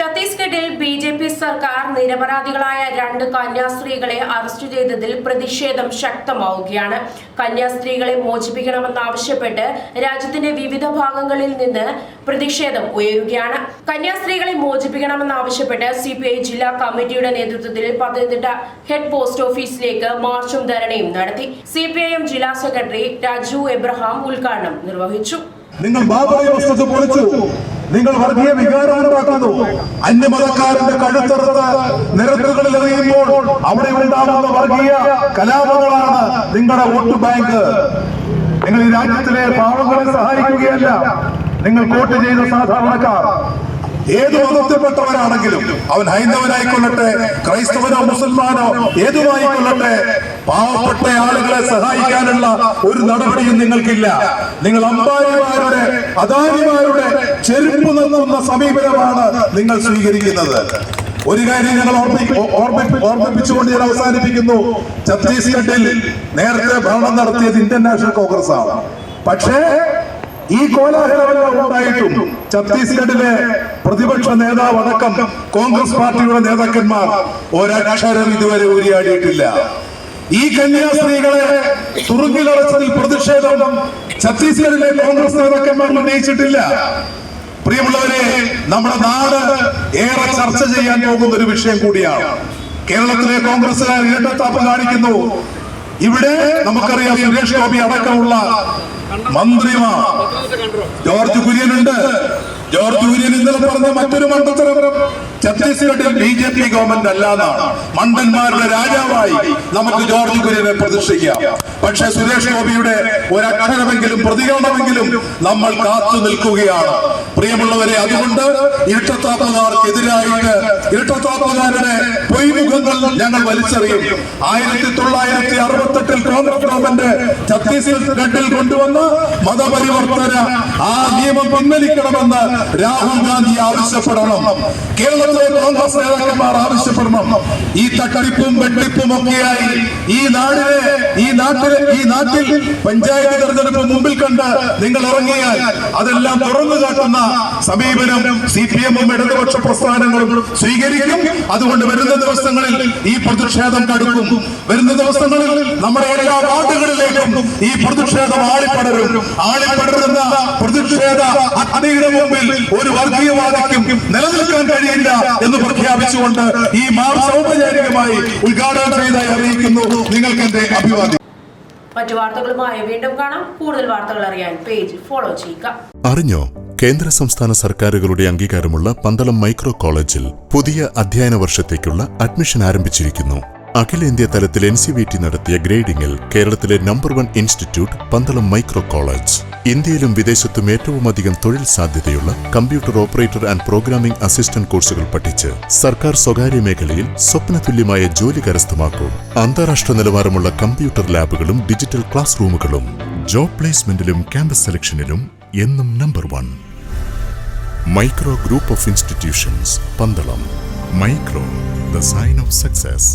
ഛത്തീസ്ഗഡിൽ B J P സർക്കാർ നിരപരാധികളായ രണ്ട് കന്യാസ്ത്രീകളെ അറസ്റ്റ് ചെയ്തതിൽ പ്രതിഷേധം ശക്തമാവുകയാണ്. കന്യാസ്ത്രീകളെ മോചിപ്പിക്കണമെന്നാവശ്യപ്പെട്ട് രാജ്യത്തിന്റെ വിവിധ ഭാഗങ്ങളിൽ നിന്ന് പ്രതിഷേധം ഉയരുകയാണ്. കന്യാസ്ത്രീകളെ മോചിപ്പിക്കണമെന്നാവശ്യപ്പെട്ട് സി പി ഐ ജില്ലാ കമ്മിറ്റിയുടെ നേതൃത്വത്തിൽ പത്തനംതിട്ട ഹെഡ് പോസ്റ്റ് ഓഫീസിലേക്ക് മാർച്ചും ധരണയും നടത്തി. സി പി ഐ എം ജില്ലാ സെക്രട്ടറി രാജു എബ്രഹാം ഉദ്ഘാടനം നിർവഹിച്ചു. നിങ്ങൾ ബാബറി വസ്തുത പൊളിച്ചു. നിങ്ങൾ വർഗീയ വികാരം ഉണ്ടാക്കുന്നു. അന്യമതക്കാരന്റെ കഴുത്തറുത്ത് നിരത്തുകളിൽ എറിയുമ്പോൾ അവിടെ ഉണ്ടാകുന്ന വർഗീയ കലാപങ്ങളാണ് നിങ്ങളുടെ വോട്ട് ബാങ്ക്. നിങ്ങൾ ഈ രാജ്യത്തിലെ പാവങ്ങളെ സഹായിക്കുകയല്ല. നിങ്ങൾ വോട്ട് ചെയ്ത സാധാരണക്കാർ ഏത് മതത്തിൽപ്പെട്ടവരാണെങ്കിലും അവൻ ഹൈന്ദവനായിക്കൊള്ളട്ടെ ക്രൈസ്തവനോ മുസൽമാനോ ഏതുമായിക്കൊള്ളട്ടെ പാവപ്പെട്ട ആളുകളെ സഹായിക്കാനുള്ള ഒരു നടപടിയും നിങ്ങൾക്കില്ല. നിങ്ങൾ അമ്പാരിമാരുടെ അദാനിമാരുടെ ചെരുപ്പ് നൽകുന്ന സമീപനമാണ് നിങ്ങൾ സ്വീകരിക്കുന്നത്. ഒരു കാര്യം ഞങ്ങൾ ഓർമ്മി- ഓർമ്മി- ഓർമ്മിപ്പിച്ചുകൊണ്ട് ഞാൻ അവസാനിപ്പിക്കുന്നു. ഛത്തീസ്ഗഡിൽ നേരത്തെ ഭരണം നടത്തിയത് ഇന്ത്യൻ നാഷണൽ കോൺഗ്രസ് ആണ്. പക്ഷേ ഈ കോലാഹലമെല്ലാം ഉണ്ടായിട്ടും ഛത്തീസ്ഗഡിലെ പ്രതിപക്ഷ നേതാവ് അടക്കം കോൺഗ്രസ് പാർട്ടിയുടെ നേതാക്കന്മാർ ഒരക്ഷരം ഇതുവരെ ഉരിയാടിയിട്ടില്ല ഈ കന്യാസ്ത്രീകളെ തുറുങ്കിലടച്ചതിൽ പ്രതിഷേധം ഛത്തീസ്ഗഡിലെ കോൺഗ്രസ് നേതാക്കന്മാർ ഉന്നയിച്ചിട്ടില്ല. പ്രിയമുള്ളവരെ നമ്മുടെ നാട് ഏറെ ചർച്ച ചെയ്യാൻ പോകുന്ന ഒരു വിഷയം കൂടിയാണ്. കേരളത്തിലെ കോൺഗ്രസുകാർ ഇരട്ടത്താപ്പ് കാണിക്കുന്നു. ഇവിടെ നമുക്കറിയാം സുരേഷ് ഗോപി അടക്കമുള്ള മന്ത്രിമാർ. ജോർജ് കുര്യൻ ഉണ്ട് ജോർജ് കുര്യൻ ഇന്നലെ പറഞ്ഞ മറ്റൊരു മണ്ഡലം. ഛത്തീസ്ഗഡിൽ ബി ജെ പി ഗവൺമെന്റ് അല്ലാതാണ് മണ്ടന്മാരുടെ രാജാവായി നമുക്ക് ജോർജ് കുര്യനെ പ്രതിഷ്ഠിക്കാം പക്ഷെ സുരേഷ് ഗോപിയുടെ ഒരക്ഷരമെങ്കിലും പ്രതികരണമെങ്കിലും നമ്മൾ കാത്തു നിൽക്കുകയാണ്. പ്രിയമുള്ളവരെ അതുകൊണ്ട് ഇരട്ടത്താപ്പുകാർക്കെതിരായിട്ട് ഇരട്ടത്താപ്പുകാരുടെ ഞങ്ങൾ വലിച്ചെറിയും. ആയിരത്തി തൊള്ളായിരത്തി അറുപത്തെട്ടിൽ കോൺഗ്രസ് ഗവൺമെന്റ് ഛത്തീസ്ഗഡിൽ കൊണ്ടുവന്ന മതപരിവർത്തന ആ നിയമം പിൻവലിക്കണമെന്ന് രാഹുൽ ഗാന്ധി ആവശ്യപ്പെടണം. കേരളത്തിലെ കോൺഗ്രസ് നേതാക്കന്മാർ ആവശ്യപ്പെടണം. ഈ തട്ടിപ്പും വെട്ടിപ്പും ഒക്കെയായി ഈ നാടിനെ ഈ നാട്ടിലെ ഈ നാട്ടിൽ പഞ്ചായത്ത് തെരഞ്ഞെടുപ്പ് മുമ്പിൽ കണ്ട് നിങ്ങൾ ഇറങ്ങിയാൽ അതെല്ലാം തുറന്നു കാട്ടുന്ന സമീപനം സി പി എമ്മും ഇടതുപക്ഷ പ്രസ്ഥാനങ്ങളും സ്വീകരിക്കും. അതുകൊണ്ട് വരുന്ന ദിവസങ്ങളിൽ പ്രതിഷേധം കടുക്കും. വരുന്ന ദിവസങ്ങളിൽ നമ്മുടെ എല്ലാ വാർഡുകളിലേക്കും ഈ പ്രതിഷേധം ആളിപ്പടരും. ആളിപ്പടരുന്ന പ്രതിഷേധ അഗ്നിയുടെ മുമ്പിൽ ഒരു വർഗീയവാദിക്കും നിലനിൽക്കാൻ കഴിയില്ല എന്ന് പ്രഖ്യാപിച്ചുകൊണ്ട് ഈ മാർച്ച് ഔപചാരികമായി ഉദ്ഘാടനം ചെയ്തായി അറിയിക്കുന്നു. നിങ്ങൾക്ക് എന്റെ അഭിവാദ്യം. മറ്റു വാർത്തകളുമായി വീണ്ടും കാണാം. കൂടുതൽ വാർത്തകൾ അറിയാൻ പേജ് ഫോളോ ചെയ്യുക. അറിഞ്ഞോ? കേന്ദ്ര സംസ്ഥാന സർക്കാരുകളുടെ അംഗീകാരമുള്ള പന്തളം മൈക്രോ കോളേജിൽ പുതിയ അധ്യയന വർഷത്തേക്കുള്ള അഡ്മിഷൻ ആരംഭിച്ചിരിക്കുന്നു. അഖിലേന്ത്യാ തലത്തിൽ എൻ സി വി ടി നടത്തിയ ഗ്രേഡിംഗിൽ കേരളത്തിലെ number one institute Pandalam micro college. ഇന്ത്യയിലും വിദേശത്തും ഏറ്റവും അധികം തൊഴിൽ സാധ്യതയുള്ള computer operator and programming assistant കോഴ്സുകൾ പഠിച്ച് സർക്കാർ സ്വകാര്യ മേഖലയിൽ സ്വപ്നതുല്യമായ ജോലി കരസ്ഥമാക്കും. അന്താരാഷ്ട്ര നിലവാരമുള്ള കമ്പ്യൂട്ടർ ലാബുകളും ഡിജിറ്റൽ ക്ലാസ് റൂമുകളും ജോബ് പ്ലേസ്മെന്റിലും ക്യാമ്പസ് സെലക്ഷനിലും എന്നും number one. Micro group of institutions Pandalam micro the sign of success